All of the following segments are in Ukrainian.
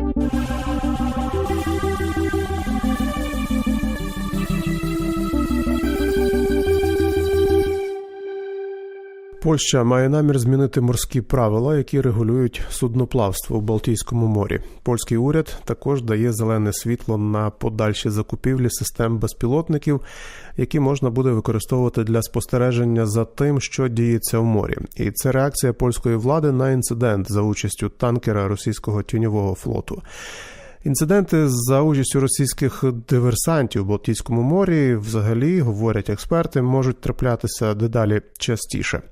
Thank you. Польща має намір змінити морські правила, які регулюють судноплавство у Балтійському морі. Польський уряд також дає зелене світло на подальші закупівлі систем безпілотників, які можна буде використовувати для спостереження за тим, що діється в морі. І це реакція польської влади на інцидент за участю танкера російського тіньового флоту. Інциденти за участю російських диверсантів у Балтійському морі, взагалі, говорять експерти, можуть траплятися дедалі частіше.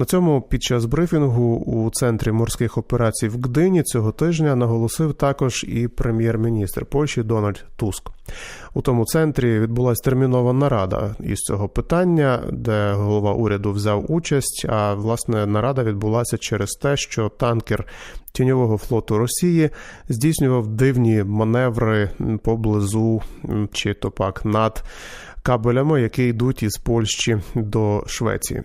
На цьому під час брифінгу у центрі морських операцій в Гдині цього тижня наголосив також і прем'єр-міністр Польщі Дональд Туск. У тому центрі відбулася термінова нарада із цього питання, де голова уряду взяв участь. А власне нарада відбулася через те, що танкер тіньового флоту Росії здійснював дивні маневри поблизу чи то пак над кабелями, які йдуть із Польщі до Швеції.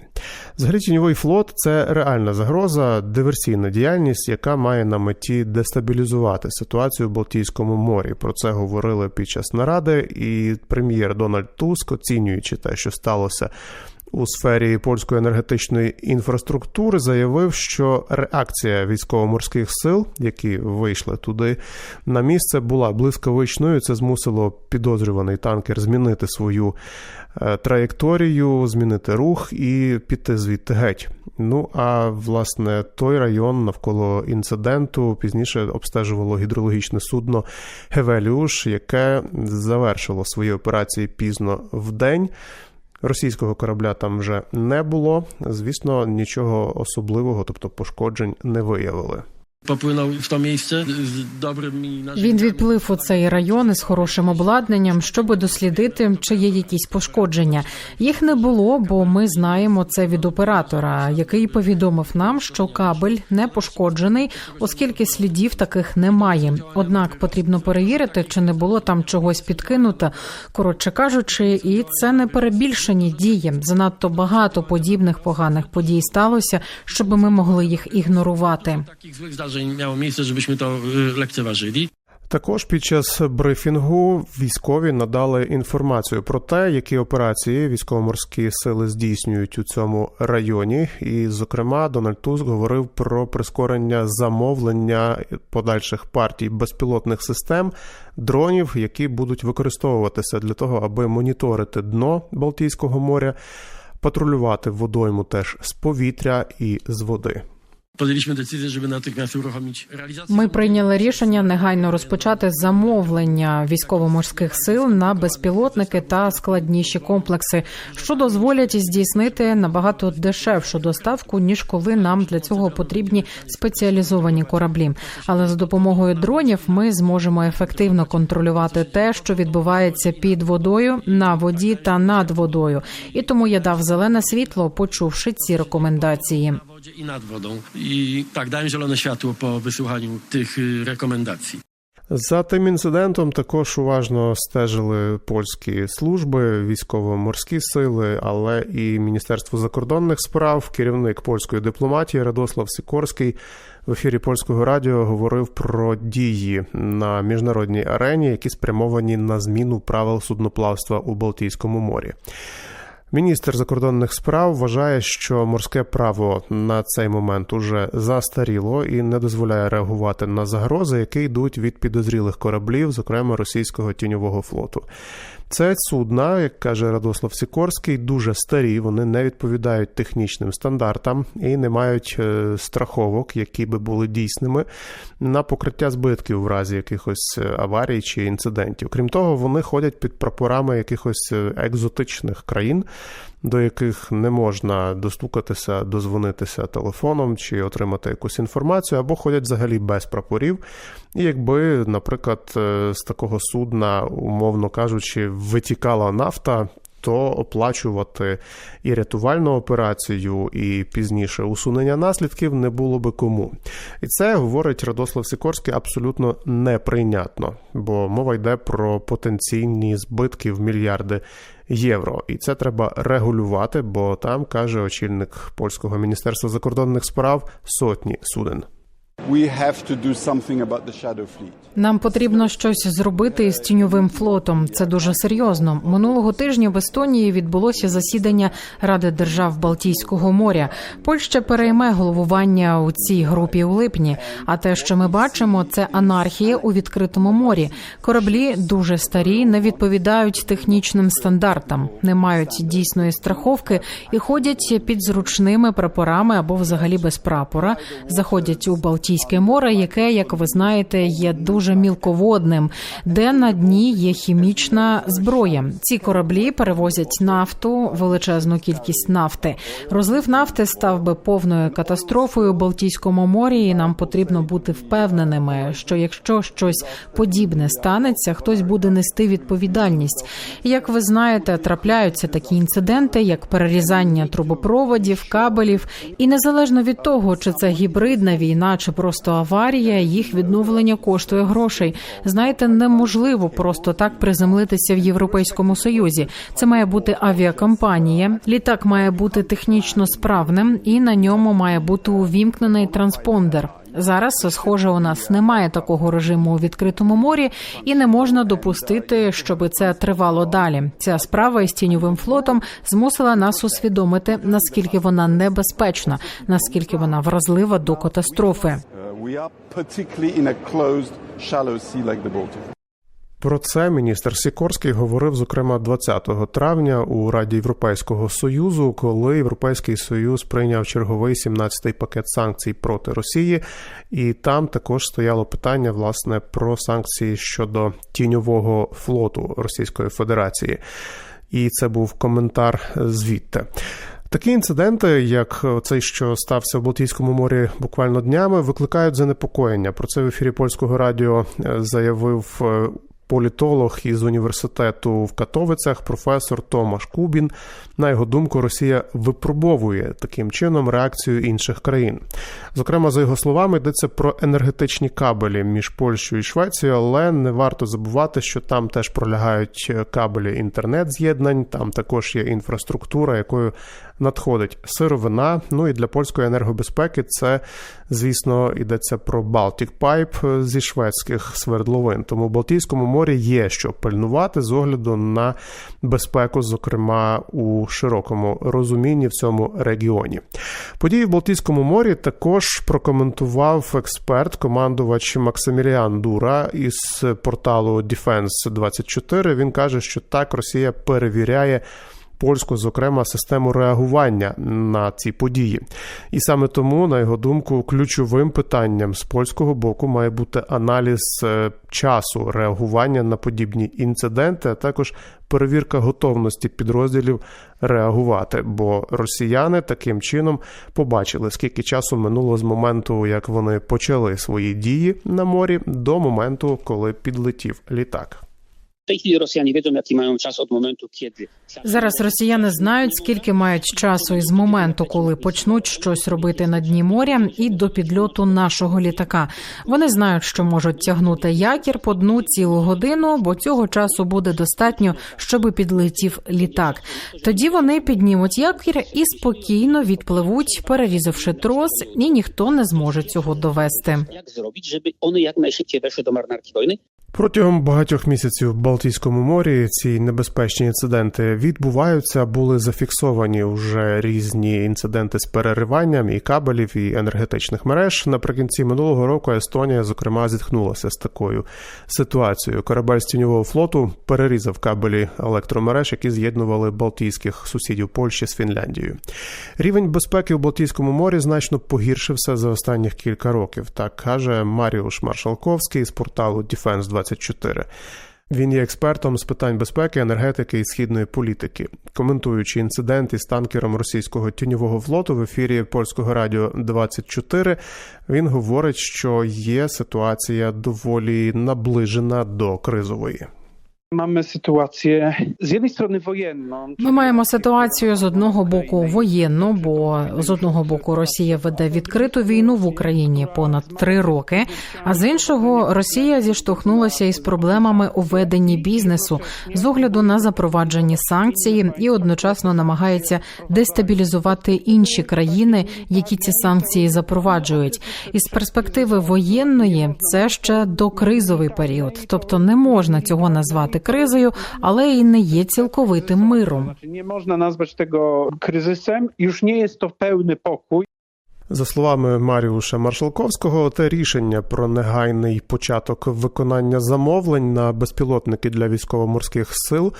Взагалі, тіньовий флот це реальна загроза, диверсійна діяльність, яка має на меті дестабілізувати ситуацію в Балтійському морі. Про це говорили під час наради, і прем'єр Дональд Туск, оцінюючи те, що сталося. У сфері польської енергетичної інфраструктури заявив, що реакція військово-морських сил, які вийшли туди на місце, була блискавичною. Це змусило підозрюваний танкер змінити свою траєкторію, змінити рух і піти звідти геть. Ну а власне той район навколо інциденту пізніше обстежувало гідрологічне судно Гевеліуш, яке завершило свої операції пізно в день. Російського корабля там вже не було. Звісно, нічого особливого, тобто пошкоджень, не виявили. Попłynął w to miejsce z dobrymi Він відплив у цей район із хорошим обладнанням, щоб дослідити, чи є якісь пошкодження. Їх не було, бо ми знаємо це від оператора, який повідомив нам, що кабель не пошкоджений, оскільки слідів таких немає. Однак потрібно перевірити, чи не було там чогось підкинуто. Коротше кажучи, і це не перебільшені дії. Занадто багато подібних поганих подій сталося, щоб ми могли їх ігнорувати. Zdarzeń miało miejsce, żebyśmy to lekceważyli. Також під час брифінгу військові надали інформацію про те, які операції військово-морські сили здійснюють у цьому районі. І, зокрема, Дональд Туск говорив про прискорення замовлення подальших партій безпілотних систем дронів, які будуть використовуватися для того, аби моніторити дно Балтійського моря, патрулювати водойму теж з повітря і з води. Podjęliśmy decyzję, żeby natychmiast uruchomić realizację. Ми прийняли рішення негайно розпочати замовлення військово-морських сил на безпілотники та складніші комплекси, що дозволять здійснити набагато дешевшу доставку, ніж коли нам для цього потрібні спеціалізовані кораблі. Але за допомогою дронів ми зможемо ефективно контролювати те, що відбувається під водою, на воді та над водою. І тому я дав зелене світло, почувши ці рекомендації. Wodzie i nad wodą. I tak, dałem zielone światło po wysłuchaniu tych rekomendacji. За тим інцидентом також уважно стежили польські служби, військово-морські сили, але і Міністерство закордонних справ, керівник польської дипломатії Радослав Сікорський в ефірі польського радіо говорив про дії на міжнародній арені, які спрямовані на зміну правил судноплавства у Балтійському морі. Міністр закордонних справ вважає, що морське право на цей момент уже застаріло і не дозволяє реагувати на загрози, які йдуть від підозрілих кораблів, зокрема російського тіньового флоту. Це судна, як каже Радослав Сікорський, дуже старі. Вони не відповідають технічним стандартам і не мають е, страховок, які би були дійсними на покриття збитків в разі якихось е, аварій чи інцидентів. Крім того, вони ходять під прапорами якихось е, екзотичних країн, до яких не можна достукатися, дозвонитися телефоном чи отримати якусь інформацію, або ходять взагалі без прапорів. І якби, наприклад, е, з такого судна, умовно кажучи, витікала нафта. То оплачувати і рятувальну операцію, і пізніше усунення наслідків не було би кому. І це говорить Радослав Сікорський абсолютно неприйнятно, бо мова йде про потенційні збитки в мільярди євро. І це треба регулювати, бо там каже очільник польського міністерства закордонних справ сотні суден. Нам потрібно щось зробити з тіньовим флотом. Це дуже серйозно. Минулого тижня в Естонії відбулося засідання Ради держав Балтійського моря. Польща перейме головування у цій групі у липні. А те, що ми бачимо, це анархія у відкритому морі. Кораблі дуже старі, не відповідають технічним стандартам, не мають дійсної страховки і ходять під зручними прапорами або взагалі без прапора. Заходять у Балтійське море, яке, як ви знаєте, є дуже мілководним, де на дні є хімічна зброя. Ці кораблі перевозять нафту, величезну кількість нафти. Розлив нафти став би повною катастрофою у Балтійському морі, і нам потрібно бути впевненими, що якщо щось подібне станеться, хтось буде нести відповідальність. Як ви знаєте, трапляються такі інциденти, як перерізання трубопроводів, кабелів, і незалежно від того, чи це гібридна війна, чи просто аварія, їх відновлення коштує грошей. Знаєте, неможливо просто так приземлитися в Європейському Союзі. Це має бути авіакомпанія. Літак має бути технічно справним, і на ньому має бути увімкнений транспондер. Зараз, схоже, у нас немає такого режиму у відкритому морі, і не можна допустити, щоб це тривало далі. Ця справа із тіньовим флотом змусила нас усвідомити, наскільки вона небезпечна, наскільки вона вразлива до катастрофи. Про це міністр Сікорський говорив зокрема 20 травня у Раді Європейського союзу, коли Європейський союз прийняв черговий 17-й пакет санкцій проти Росії, і там також стояло питання власне про санкції щодо тіньового флоту Російської Федерації. І це був коментар звідти. Такі інциденти, як цей, що стався в Балтійському морі буквально днями, викликають занепокоєння. Про це в ефірі польського радіо е, заявив е, політолог із університету в Катовицях, професор Томаш Кубін. На його думку, Росія випробовує таким чином реакцію інших країн. Зокрема, за його словами, йдеться про енергетичні кабелі між Польщею і Швецією, але не варто забувати, що там теж пролягають кабелі інтернет-з'єднань, там також є інфраструктура, якою надходить сировина. Ну і для польської енергобезпеки це, звісно, йдеться про Baltic Pipe зі шведських свердловин. Тому Балтійському морі є що пильнувати з огляду на безпеку, зокрема у широкому розумінні в цьому регіоні. Події в Балтійському морі також прокоментував експерт, командувач Максиміліан Дура із порталу Defense 24 Він каже, що так Росія перевіряє польську, зокрема, систему реагування на ці події. І саме тому, на його думку, ключовим питанням з польського боку має бути аналіз е, часу реагування на подібні інциденти, а також перевірка готовності підрозділів реагувати. Бо росіяни таким чином побачили, скільки часу минуло з моменту, як вони почали свої дії на морі, до моменту, коли підлетів літак. W tej chwili Rosjanie wiedzą, jaki mają czas od momentu, kiedy. Зараз росіяни знають, скільки мають часу із моменту, коли почнуть щось робити на дні моря, і до підльоту нашого літака. Вони знають, що можуть тягнути якір по дну цілу годину, бо цього часу буде достатньо, щоби підлетів літак. Тоді вони піднімуть якір і спокійно відпливуть, перерізавши трос, і ніхто не зможе цього довести. Zrobić, żeby one jak najszybciej weszły do marynarki wojny? Протягом багатьох місяців в Балтійському морі ці небезпечні інциденти відбуваються. Були зафіксовані вже різні інциденти з перериванням і кабелів, і енергетичних мереж. Наприкінці минулого року Естонія, зокрема, зіткнулася з такою ситуацією. Корабель з тіньового флоту перерізав кабелі електромереж, які з'єднували Балтійських сусідів Польщі з Фінляндією. Рівень безпеки в Балтійському морі значно погіршився за останніх кілька років. Так каже Маріуш Маршалковський з порталу Defense 24 він є експертом з питань безпеки, енергетики і східної політики. Коментуючи інцидент із танкером російського тіньового флоту в ефірі польського радіо 24, він говорить, що є ситуація доволі наближена до кризової. Mamy sytuację z jednej strony wojenną. Ми маємо ситуацію з одного боку воєнну, бо з одного боку Росія веде відкриту війну в Україні понад три роки. А з іншого Росія зіштовхнулася із проблемами у веденні бізнесу з огляду на запроваджені санкції і одночасно намагається дестабілізувати інші країни, які ці санкції запроваджують. Із перспективи воєнної це ще докризовий період, тобто не можна цього назвати кризою, але і не є цілковитим миром. Znaczy, nie można nazwać tego kryzysem, już nie jest to pełny pokój. За словами Маріуша Маршалковського, те рішення про негайний початок виконання замовлень на безпілотники для військово-морських сил,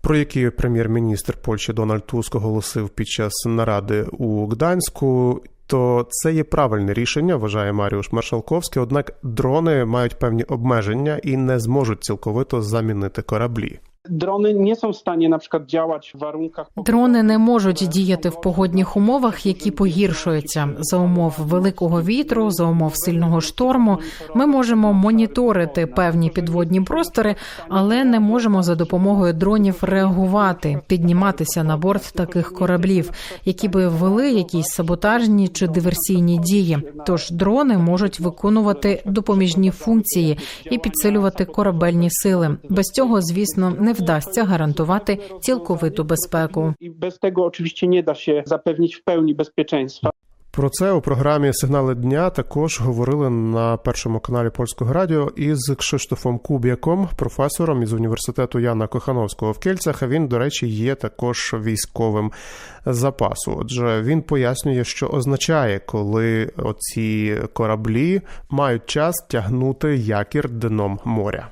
про які прем'єр-міністр Польщі Дональд Туск оголосив під час наради у Гданську. То це є правильне рішення, вважає Маріуш Маршалковський. Однак дрони мають певні обмеження і не зможуть цілковито замінити кораблі. Drony nie są w stanie na przykład działać w warunkach. Дрони не можуть діяти в погодних умовах, які погіршуються за умов великого вітру, за умов сильного шторму. Ми можемо моніторити певні підводні простори, але не можемо за допомогою дронів реагувати, підніматися на борт таких кораблів, які би ввели якісь саботажні чи диверсійні дії. Тож дрони можуть виконувати допоміжні функції і підсилювати корабельні сили. Без цього, звісно, не вдасться гарантувати цілковиту безпеку. I bez tego oczywiście nie da się zapewnić w pełni bezpieczeństwa. Про це у програмі Сигнали дня також говорили на першому каналі польського радіо із Кшиштофом Куб'яком, професором із університету Яна Кохановського в Кельцях. Він, до речі, є також військовим запасу. Отже, він пояснює, що означає, коли оці кораблі мають час тягнути якір дном моря.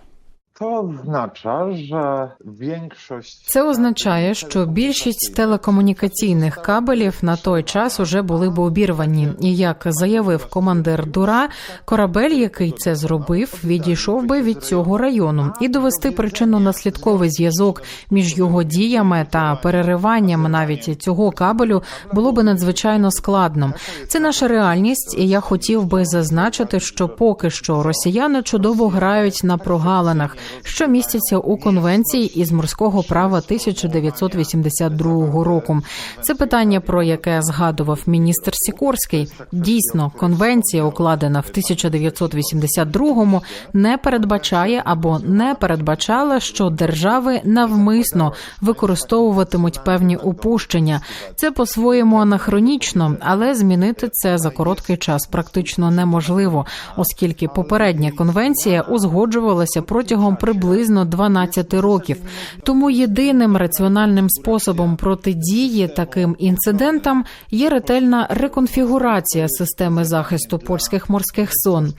Це означає, що більшість телекомунікаційних кабелів на той час уже були б обірвані. І як заявив командир Дура, корабель, який це зробив, відійшов би від цього району і довести причинно-наслідковий зв'язок між його діями та перериванням навіть цього кабелю було би надзвичайно складно. Це наша реальність, і я хотів би зазначити, що поки що росіяни чудово грають на прогалинах, що містяться у конвенції із морського права 1982 року. Це питання, про яке згадував міністр Сікорський. Дійсно, конвенція, укладена в 1982-му, не передбачає або не передбачала, що держави навмисно використовуватимуть певні упущення. Це по-своєму анахронічно, але змінити це за короткий час практично неможливо, оскільки попередня конвенція узгоджувалася протягом приблизно 12 років. Тому єдиним раціональним способом протидії таким інцидентам є ретельна реконфігурація системи захисту польських морських зон.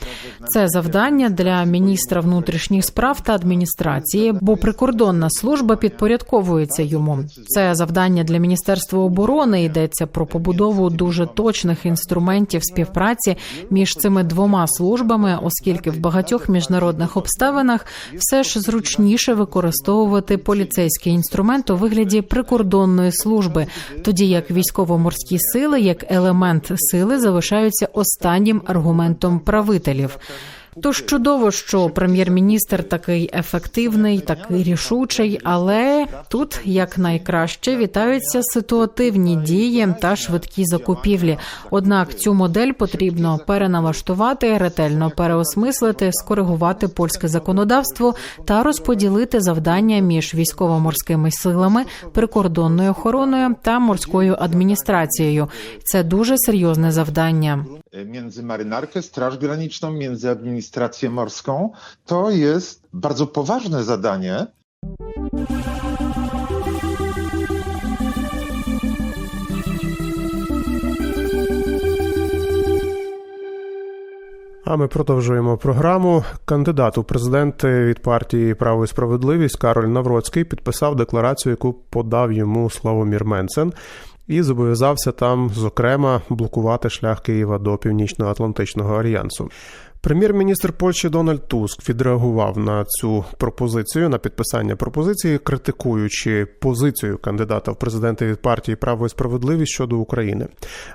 Це завдання для міністра внутрішніх справ та адміністрації, бо прикордонна служба підпорядковується йому. Це завдання для міністерства оборони. Йдеться про побудову дуже точних інструментів співпраці між цими двома службами, оскільки в багатьох міжнародних обставинах все ж зручніше використовувати поліцейський інструмент у вигляді прикордонної служби, тоді як військово-морські сили як елемент сили залишаються останнім аргументом правителів. Тож чудово, що прем'єр-міністр такий ефективний, такий рішучий, але тут як найкраще вітаються ситуативні дії та швидкі закупівлі. Однак цю модель потрібно переналаштувати, ретельно переосмислити, скоригувати польське законодавство та розподілити завдання між військово-морськими силами, прикордонною охороною та морською адміністрацією. Це дуже серйозне завдання. między marynarkę, Straż Graniczną, między administrację morską, to jest bardzo poważne zadanie. А ми продовжуємо програму. Кандидат у президенти від партії Право і справедливість Кароль Навроцький підписав декларацію, яку подав йому Славомір Менцен, і зобов'язався там, зокрема, блокувати шлях Києва до Північно-Атлантичного альянсу. Прем'єр-міністр Польщі Дональд Туск відреагував на цю пропозицію на підписання пропозиції, критикуючи позицію кандидата в президенти від партії Право і справедливість щодо України.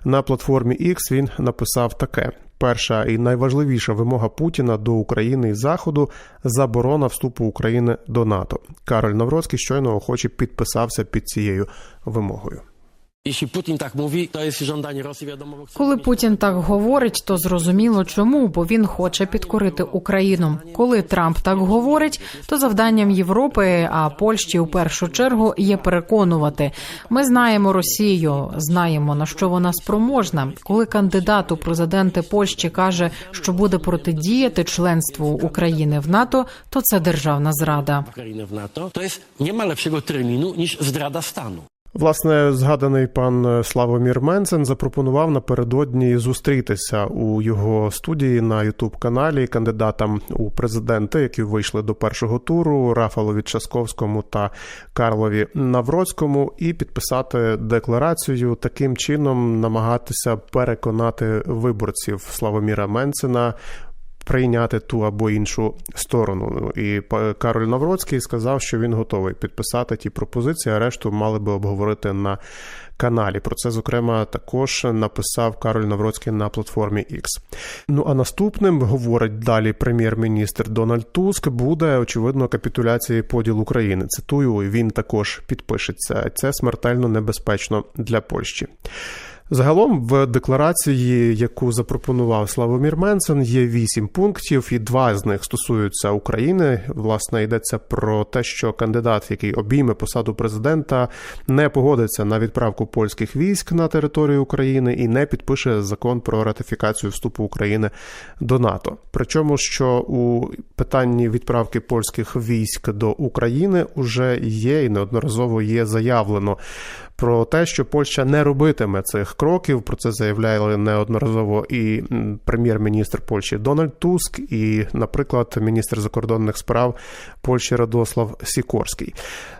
На платформі X він написав таке: перша і найважливіша вимога Путіна до України і Заходу заборона вступу України до НАТО. Кароль Навроцький щойно охоче підписався під цією вимогою. Jeśli Putin tak mówi, to jest żądanie Rosji, wiadomo. Коли Путін так говорить, то зрозуміло чому, бо він хоче підкорити Україну. Коли Трамп так говорить, то завданням Європи, а Польщі у першу чергу є переконувати. Ми знаємо Росію, знаємо на що вона спроможна. Коли кандидат у президенти Польщі каже, що буде протидіяти членству України в НАТО, то це державна зрада. W NATO, to jest nie ma lepszego terminu niż zdrada stanu. Власне, згаданий пан Славомір Менцен запропонував напередодні зустрітися у його студії на Ютуб каналі кандидатам у президенти, які вийшли до першого туру Рафалові Часковському та Карлові Навроцькому, і підписати декларацію таким чином намагатися переконати виборців Славоміра Менцена прийняти ту або іншу сторону. І па- Кароль Навроцький сказав, що він готовий підписати ті пропозиції, а решту мали би обговорити на каналі. Про це, зокрема, також написав Кароль Навроцький на платформі X. Ну а наступним говорить далі прем'єр-міністр Дональд Туск. Буде очевидно капітуляція і поділ України. Цитую, він також підпишеться. Це смертельно небезпечно для Польщі. Загалом в декларації, яку запропонував Славомір Менсен, є вісім пунктів, і два з них стосуються України. Власне, йдеться про те, що кандидат, який обійме посаду президента, не погодиться на відправку польських військ на територію України і не підпише закон про ратифікацію вступу України до НАТО. Причому, що у питанні відправки польських військ до України уже є і неодноразово є заявлено про те, що Польща не робитиме цих кроків. Про це заявляли неодноразово і прем'єр-міністр Польщі Дональд Туск, і, наприклад, міністр закордонних справ Польщі Радослав Сікорський.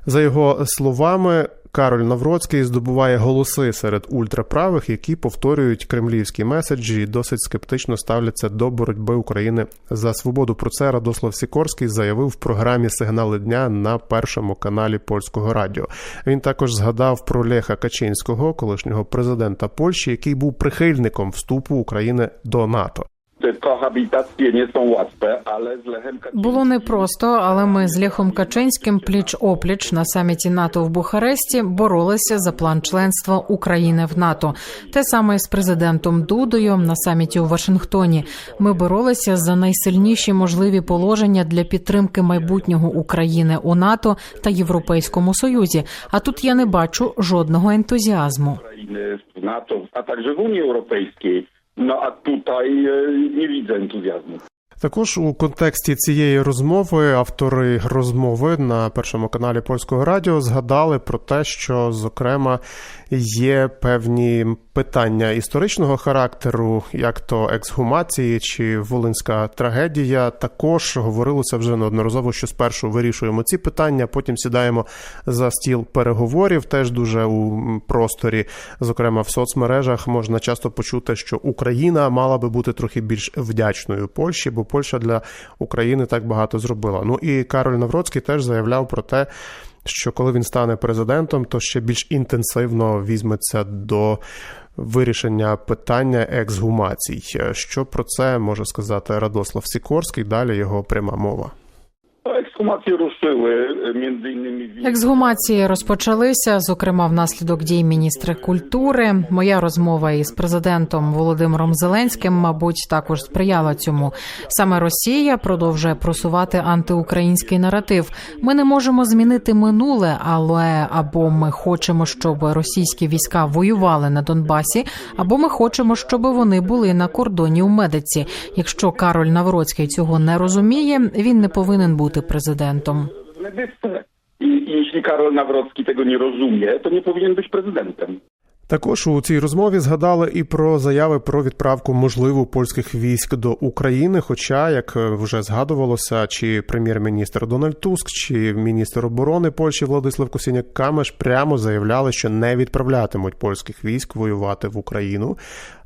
За його словами. Кароль Навроцький здобуває голоси серед ультраправих, які повторюють кремлівські меседжі і досить скептично ставляться до боротьби України за свободу. Про це Радослав Сікорський заявив в програмі Сигнали дня на першому каналі польського радіо. Він також згадав про Леха Качинського, колишнього президента Польщі, який був прихильником вступу України до НАТО. Kohabitacje nie są łatwe, ale z Lechem Kaczyńskim... Було непросто, але ми з Лехом Качинським пліч опліч на саміті НАТО в Бухаресті боролися за план членства України в НАТО. Те саме з президентом Дудою на саміті у Вашингтоні. Ми боролися за найсильніші можливі положення для підтримки майбутнього України у НАТО та Європейському Союзі. А тут я не бачу жодного ентузіазму. NATO, a także w Unii Europejskiej. No a tutaj e, nie widzę entuzjazmu. Також у контексті цієї розмови автори розмови на першому каналі польського радіо згадали про те, що зокрема є певні питання історичного характеру, як то ексгумації чи волинська трагедія. Також говорилося вже неодноразово, що спершу вирішуємо ці питання, потім сідаємо за стіл переговорів. Теж дуже у просторі, зокрема в соцмережах, можна часто почути, що Україна мала би бути трохи більш вдячною Польщі, бо Польща для України так багато зробила. Ну і Кароль Навроцький теж заявляв про те, що коли він стане президентом, то ще більш інтенсивно візьметься до вирішення питання ексгумацій. Що про це може сказати Радослав Сікорський? Далі його пряма мова. Ruszyły, e, między innymi... w- Ексгумації розпочалися, зокрема внаслідок дій міністра культури. Моя розмова із президентом Володимиром Зеленським, мабуть, також сприяла цьому. Саме Росія продовжує просувати антиукраїнський наратив. Ми не можемо змінити минуле, але або ми хочемо, щоб російські війська воювали на Донбасі, або ми хочемо, щоб вони були на кордоні у медиці. Якщо Кароль Навроцький цього не розуміє, він не повинен бути президентом. I jeśli Karol Nawrocki tego nie rozumie, to nie powinien być prezydentem. Також у цій розмові згадали і про заяви про відправку можливу польських військ до України. Хоча, як вже згадувалося, чи прем'єр-міністр Дональд Туск, чи міністр оборони Польщі Владислав Косіняк Камеш прямо заявляли, що не відправлятимуть польських військ воювати в Україну.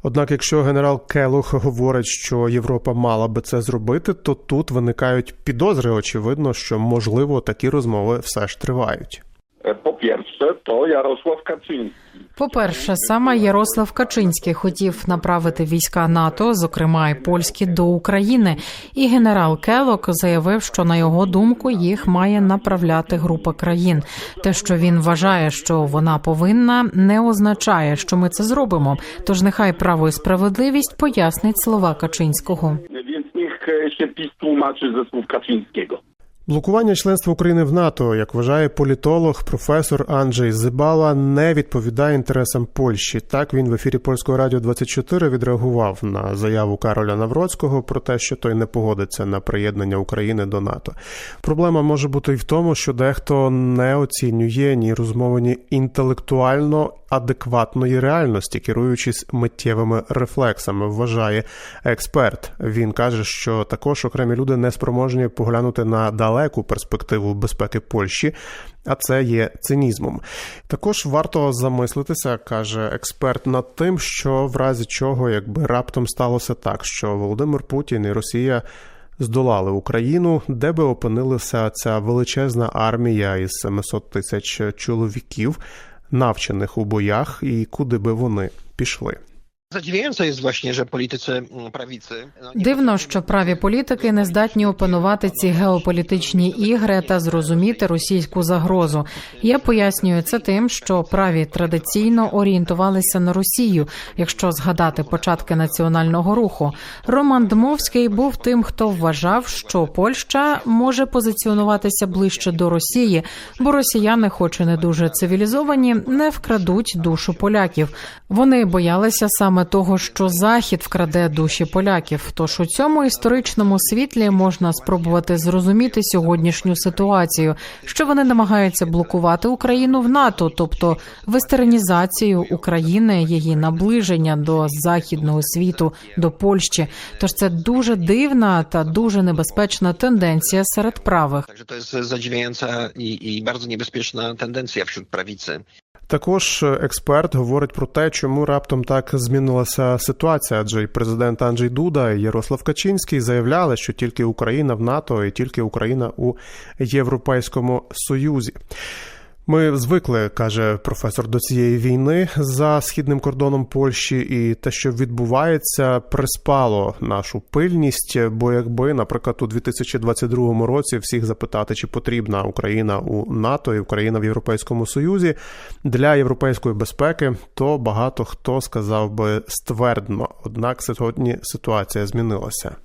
Однак, якщо генерал Келух говорить, що Європа мала би це зробити, то тут виникають підозри. Очевидно, що можливо такі розмови все ж тривають. Po pierwsze, to Jarosław Kaczyński. По-перше, саме Ярослав Качинський хотів направити війська НАТО, зокрема й польські, до України. І генерал Келок заявив, що на його думку їх має направляти група країн. Те, що він вважає, що вона повинна, не означає, що ми це зробимо. Тож нехай право і справедливість пояснить слова Качинського. Niech e, się PiS tłumaczy ze słów Kaczyńskiego. Блокування членства України в НАТО, як вважає політолог, професор Анджей Зибала, не відповідає інтересам Польщі. Так він в ефірі польського радіо 24 відреагував на заяву Кароля Навроцького про те, що той не погодиться на приєднання України до НАТО. Проблема може бути і в тому, що дехто не оцінює ні розмови, ні інтелектуально адекватної реальності, керуючись миттєвими рефлексами, вважає експерт. Він каже, що також окремі люди не спроможні поглянути на далеку перспективу безпеки Польщі, а це є цинізмом. Також варто замислитися, каже експерт, над тим, що в разі чого, якби раптом сталося так, що Володимир Путін і Росія. Здолали Україну, де би опинилася ця величезна армія із 700 тисяч чоловіків, навчених у боях, і куди би вони пішли. Zadziwiające jest właśnie, że politycy mm, prawicy. no, Дивно, що праві політики не здатні опанувати ці геополітичні ігри та зрозуміти російську загрозу. Я пояснюю це тим, що праві традиційно орієнтувалися на Росію. Якщо згадати початки національного руху, Роман Дмовський був тим, хто вважав, що Польща може позиціонуватися ближче до Росії, бо росіяни, хоч і не дуже цивілізовані, не вкрадуть душу поляків. Вони боялися саме того, що Захід вкраде душі поляків. Тож у цьому історичному світлі можна спробувати зрозуміти сьогоднішню ситуацію, що вони намагаються блокувати Україну в НАТО, тобто вестернізацію України, її наближення до західного світу, до Польщі. Тож це дуже дивна та дуже небезпечна тенденція серед правих. Jest zadziwiająca i, i bardzo niebezpieczna tendencja wśród prawicy. Також експерт говорить про те, чому раптом так змінилася ситуація, адже й президент Анджей Дуда і Ярослав Качинський заявляли, що тільки Україна в НАТО і тільки Україна у Європейському Союзі. Ми звикли, каже професор, до цієї війни за східним кордоном Польщі, і те, що відбувається, приспало нашу пильність. Бо якби, наприклад, у 2022 році всіх запитати, чи потрібна Україна у НАТО і Україна в Європейському Союзі для європейської безпеки, то багато хто сказав би ствердно. Однак сьогодні ситуація змінилася.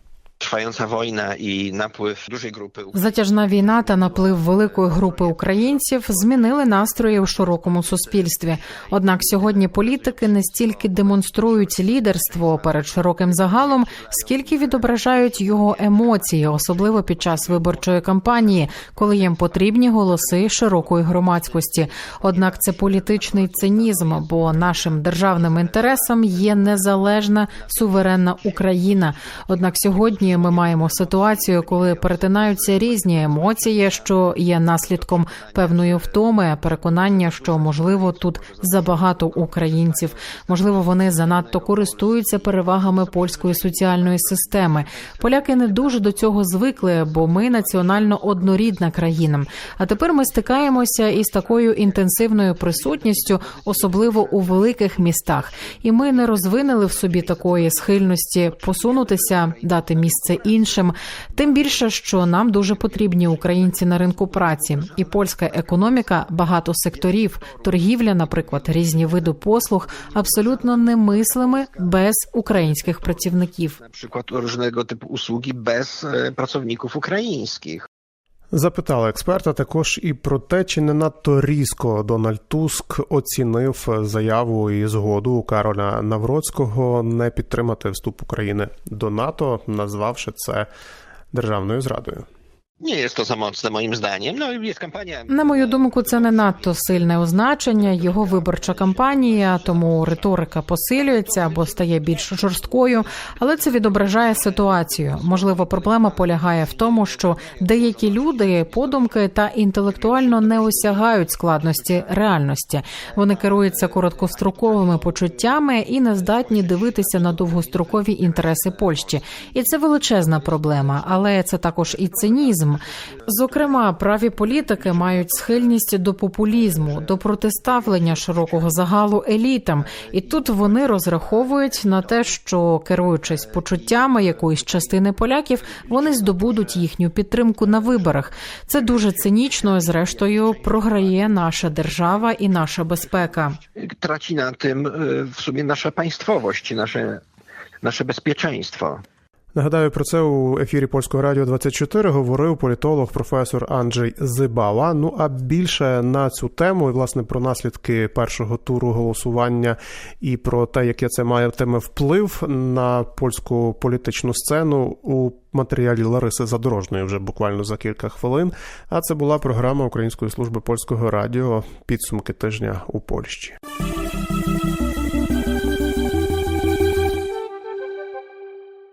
Trwająca wojna i napływ dużej grupy Затяжна війна та наплив великої групи українців змінили настрої у широкому суспільстві. Однак сьогодні політики не стільки демонструють лідерство перед широким загалом, скільки відображають його емоції, особливо під час виборчої кампанії, коли їм потрібні голоси широкої громадськості. Однак це політичний цинізм, бо нашим державним інтересом є незалежна суверенна Україна. Однак сьогодні ми маємо ситуацію, коли перетинаються різні емоції, що є наслідком певної втоми, переконання, що можливо тут забагато українців, можливо, вони занадто користуються перевагами польської соціальної системи. Поляки не дуже до цього звикли, бо ми національно однорідна країна. А тепер ми стикаємося із такою інтенсивною присутністю, особливо у великих містах, і ми не розвинули в собі такої схильності посунутися, дати місце іншим. Тим більше, що нам дуже потрібні українці на ринку праці, і польська економіка багато секторів, торгівля, наприклад, різні види послуг абсолютно немислими без українських працівників. Наприклад, різного типу услуги без працівників e, pracowników ukraińskich. Запитали експерта також і про те, чи не надто різко Дональд Туск оцінив заяву і згоду Кароля Навроцького не підтримати вступ України до НАТО, назвавши це державною зрадою. Nie jest to za mocne moim zdaniem. No jest. На мою думку, це не надто сильне означення. Його виборча кампанія, тому риторика посилюється або стає більш жорсткою, але це відображає ситуацію. Можливо, проблема полягає в тому, що деякі люди подумки та інтелектуально не осягають складності реальності. Вони керуються короткостроковими почуттями і не здатні дивитися на довгострокові інтереси Польщі. І це величезна проблема, але це також і цинізм. Їм. Зокрема, праві політики мають схильність до популізму, до протиставлення широкого загалу елітам, і тут вони розраховують на те, що керуючись почуттями якоїсь частини поляків, вони здобудуть їхню підтримку на виборах. Це дуже цинічно. Зрештою, програє наша держава і наша безпека. Na tym y, w sumie nasza państwowość, nasze, nasze bezpieczeństwo. Нагадаю, про це у ефірі польського радіо 24 говорив політолог професор Анджей Зибала. Ну а більше на цю тему і власне про наслідки першого туру голосування і про те, яке це матиме вплив на польську політичну сцену у матеріалі Лариси Задорожної вже буквально за кілька хвилин. А це була програма Української служби польського радіо підсумки тижня у Польщі.